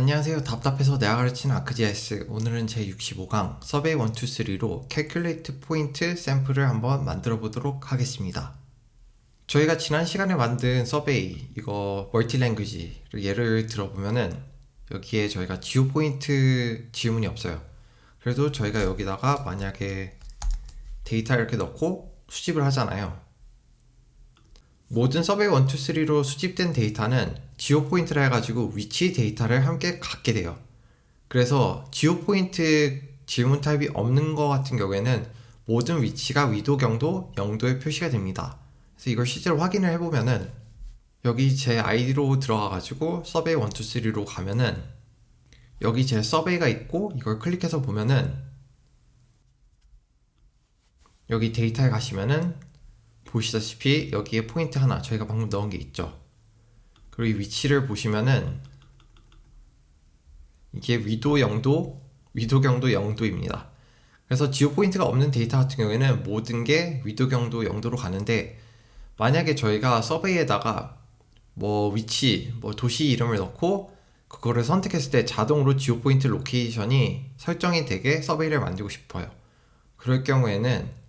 안녕하세요. 답답해서 내가 가르치는 아크지에스. 오늘은 제 65강 서베이 1, 2, 3로 캘큘레이트 포인트 샘플을 한번 만들어 보도록 하겠습니다. 저희가 지난 시간에 만든 서베이 이거 멀티 랭귀지를 예를 들어보면은 여기에 저희가 지오 포인트 지문이 없어요. 그래도 저희가 여기다가 만약에 데이터 이렇게 넣고 수집을 하잖아요. 모든 서베이 1, 2, 3로 수집된 데이터는 지오 포인트를 해가지고 위치 데이터를 함께 갖게 돼요. 그래서 지오 포인트 질문 타입이 없는 것 같은 경우에는 모든 위치가 위도, 경도, 영도에 표시가 됩니다. 그래서 이걸 실제로 확인을 해보면은 여기 제 아이디로 들어가가지고 서베이 1, 2, 3로 가면은 여기 제 서베이가 있고 이걸 클릭해서 보면은 여기 데이터에 가시면은 보시다시피 여기에 포인트 하나 저희가 방금 넣은 게 있죠. 그리고 이 위치를 보시면은 이게 위도 0도, 위도 경도 0도입니다. 그래서 지오 포인트가 없는 데이터 같은 경우에는 모든 게 위도 경도 0도로 가는데 만약에 저희가 서베이에다가 뭐 위치, 뭐 도시 이름을 넣고 그거를 선택했을 때 자동으로 지오 포인트 로케이션이 설정이 되게 서베이를 만들고 싶어요. 그럴 경우에는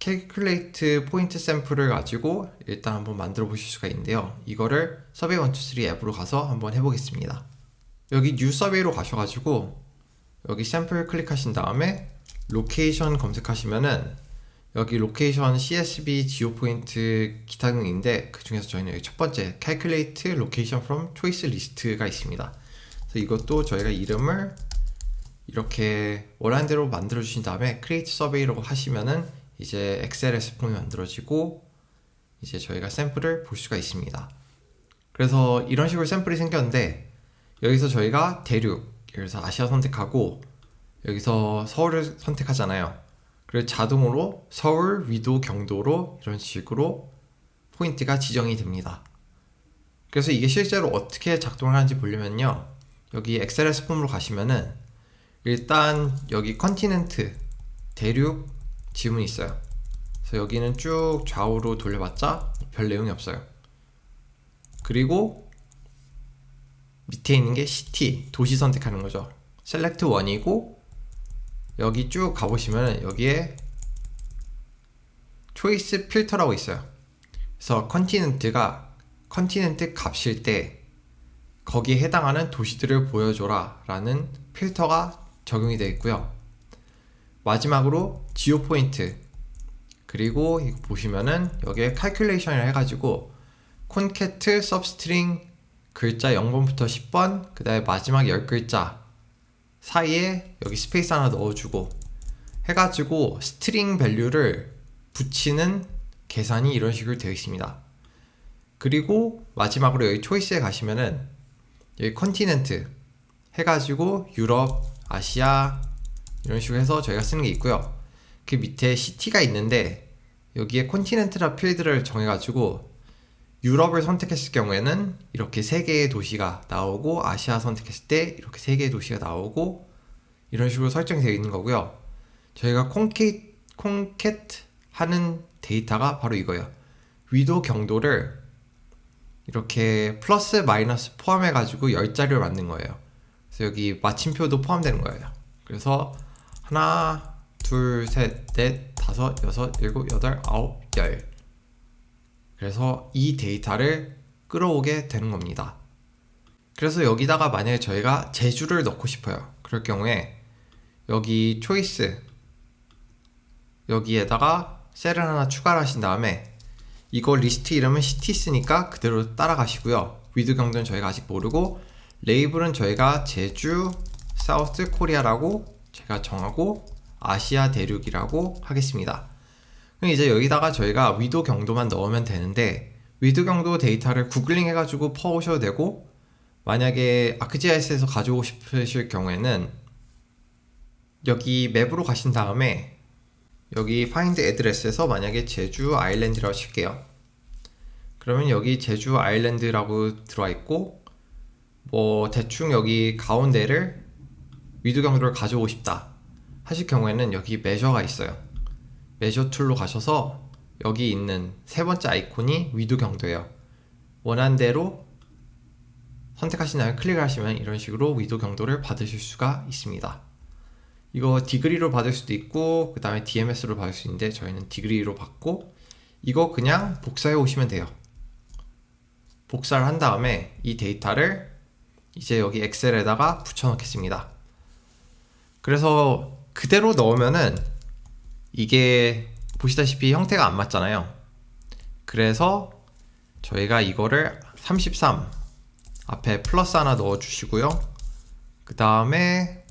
캘큘레이트 포인트 샘플을 가지고 일단 한번 만들어 보실 수가 있는데요. 이거를 서베이 1, 2, 3 앱으로 가서 한번 해보겠습니다. 여기 뉴 서베이로 가셔가지고 여기 샘플 클릭하신 다음에 로케이션 검색하시면은 여기 로케이션 CSV 지오 포인트 기타 등인데 그 중에서 저희는 여기 첫 번째 calculate location from choice list가 있습니다. 그래서 이것도 저희가 이름을 이렇게 원하는 대로 만들어 주신 다음에 create survey라고 하시면은 이제 엑셀에서 폼이 만들어지고 이제 저희가 샘플을 볼 수가 있습니다. 그래서 이런 식으로 샘플이 생겼는데 여기서 저희가 대륙, 그래서 아시아 선택하고 여기서 서울을 선택하잖아요. 그래서 자동으로 서울, 위도, 경도로 이런 식으로 포인트가 지정이 됩니다. 그래서 이게 실제로 어떻게 작동을 하는지 보려면요. 여기 엑셀에스 폼으로 가시면은 일단 여기 컨티넨트, 대륙, 지문이 있어요. 그래서 여기는 쭉 좌우로 돌려봤자 별 내용이 없어요. 그리고 밑에 있는 게 시티, 도시 선택하는 거죠. 셀렉트 1이고 여기 쭉 가보시면 여기에 초이스 필터라고 있어요. 그래서 컨티넨트가 컨티넨트 값일 때 거기에 해당하는 도시들을 보여줘라 라는 필터가 적용이 되어 있고요. 마지막으로 지오 포인트 그리고 이거 보시면은 여기에 칼큘레이션을 해가지고 콘캐트 서브스트링 글자 0번부터 10번 그 다음에 마지막 10글자 사이에 여기 스페이스 하나 넣어주고 해가지고 스트링 밸류를 붙이는 계산이 이런 식으로 되어 있습니다. 그리고 마지막으로 여기 초이스에 가시면은 여기 컨티넨트 해가지고 유럽, 아시아, 이런 식으로 해서 저희가 쓰는 게 있고요. 그 밑에 시티가 있는데 여기에 콘티넨트라 필드를 정해가지고 유럽을 선택했을 경우에는 이렇게 세 개의 도시가 나오고 아시아 선택했을 때 이렇게 세 개의 도시가 나오고 이런 식으로 설정이 되어 있는 거고요. 저희가 콘캐 콘캣 하는 데이터가 바로 이거예요. 위도 경도를 이렇게 플러스 마이너스 포함해 가지고 10자리를 만든 거예요. 그래서 여기 마침표도 포함되는 거예요. 그래서 하나, 둘, 셋, 넷, 다섯, 여섯, 일곱, 여덟, 아홉, 열. 그래서 이 데이터를 끌어오게 되는 겁니다. 그래서 여기다가 만약에 저희가 제주를 넣고 싶어요. 그럴 경우에 여기 초이스 여기에다가 셀을 하나 추가를 하신 다음에 이거 리스트 이름은 시티스니까 그대로 따라가시고요. 위드 경도는 저희가 아직 모르고 레이블은 저희가 제주 사우스 코리아라고 제가 정하고 아시아 대륙이라고 하겠습니다. 그럼 이제 여기다가 저희가 위도 경도만 넣으면 되는데 위도 경도 데이터를 구글링 해가지고 퍼오셔도 되고 만약에 아크지아이스에서 가져오고 싶으실 경우에는 여기 맵으로 가신 다음에 여기 find address에서 만약에 제주 아일랜드라고 칠게요. 그러면 여기 제주 아일랜드라고 들어와 있고 뭐 대충 여기 가운데를 위드 경도를 가져오고 싶다 하실 경우에는 여기 메저가 있어요. 메저 툴로 가셔서 여기 있는 세 번째 아이콘이 위드 경도예요. 원한 대로 선택하신 다음에 클릭을 하시면 이런 식으로 위도 경도를 받으실 수가 있습니다. 이거 디그리로 받을 수도 있고 그 다음에 DMS로 받을 수 있는데 저희는 디그리로 받고 이거 그냥 복사해 오시면 돼요. 복사를 한 다음에 이 데이터를 이제 여기 엑셀에다가 붙여넣겠습니다. 그래서 그대로 넣으면은 이게 보시다시피 형태가 안 맞잖아요. 그래서 저희가 이거를 33 앞에 플러스 하나 넣어 주시고요. 그 다음에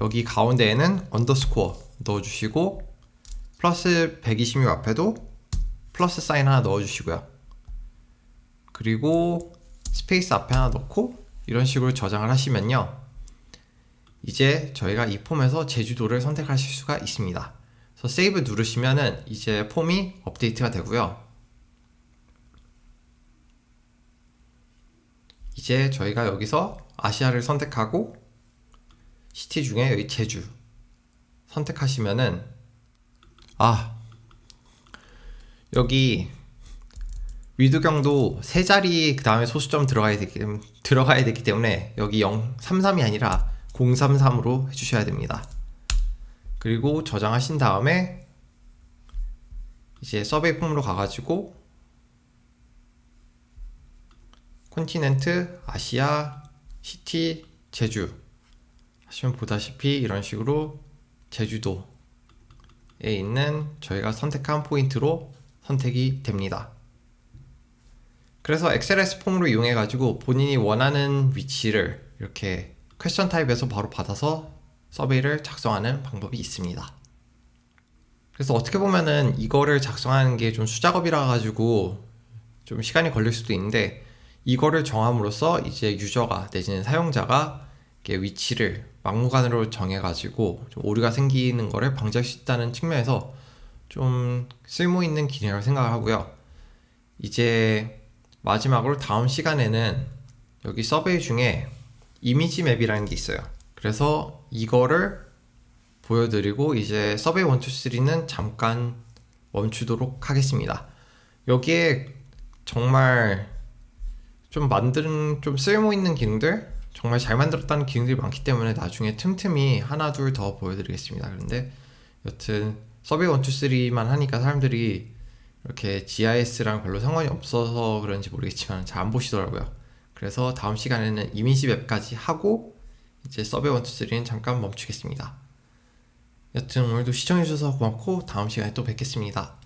여기 가운데에는 언더스코어 넣어 주시고 플러스 126 앞에도 플러스 사인 하나 넣어 주시고요. 그리고 스페이스 앞에 하나 넣고 이런 식으로 저장을 하시면요. 이제 저희가 이 폼에서 제주도를 선택하실 수가 있습니다. 그래서 세이브 누르시면은 이제 폼이 업데이트가 되고요. 이제 저희가 여기서 아시아를 선택하고 시티 중에 여기 제주 선택하시면은 아 여기 위두경도 세 자리 그 다음에 소수점 들어가야 되기, 들어가야 되기 때문에 여기 033이 아니라 033으로 해주셔야 됩니다. 그리고 저장하신 다음에 이제 서베이 폼으로 가가지고 콘티넨트, 아시아, 시티, 제주 하시면 보다시피 이런 식으로 제주도에 있는 저희가 선택한 포인트로 선택이 됩니다. 그래서 XLS 폼으로 이용해 가지고 본인이 원하는 위치를 이렇게 퀘스천 타입에서 바로 받아서 서베이를 작성하는 방법이 있습니다. 그래서 어떻게 보면은 이거를 작성하는 게 좀 수작업이라 가지고 좀 시간이 걸릴 수도 있는데 이거를 정함으로써 이제 유저가 내지는 사용자가 위치를 막무가내로 정해가지고 좀 오류가 생기는 거를 방지할 수 있다는 측면에서 좀 쓸모 있는 기능이라고 생각을 하고요. 이제 마지막으로 다음 시간에는 여기 서베이 중에 이미지 맵이라는 게 있어요. 그래서 이거를 보여드리고 이제 서베이 1, 2, 3는 잠깐 멈추도록 하겠습니다. 여기에 정말 좀 만든 좀 쓸모 있는 기능들 정말 잘 만들었다는 기능들이 많기 때문에 나중에 틈틈이 하나 둘 더 보여드리겠습니다. 그런데 여튼 서베이 1, 2, 3만 하니까 사람들이 이렇게 GIS랑 별로 상관이 없어서 그런지 모르겠지만 잘 안 보시더라고요. 그래서 다음 시간에는 이미지 맵까지 하고 이제 서베이 1, 2, 3는 잠깐 멈추겠습니다. 여튼 오늘도 시청해주셔서 고맙고 다음 시간에 또 뵙겠습니다.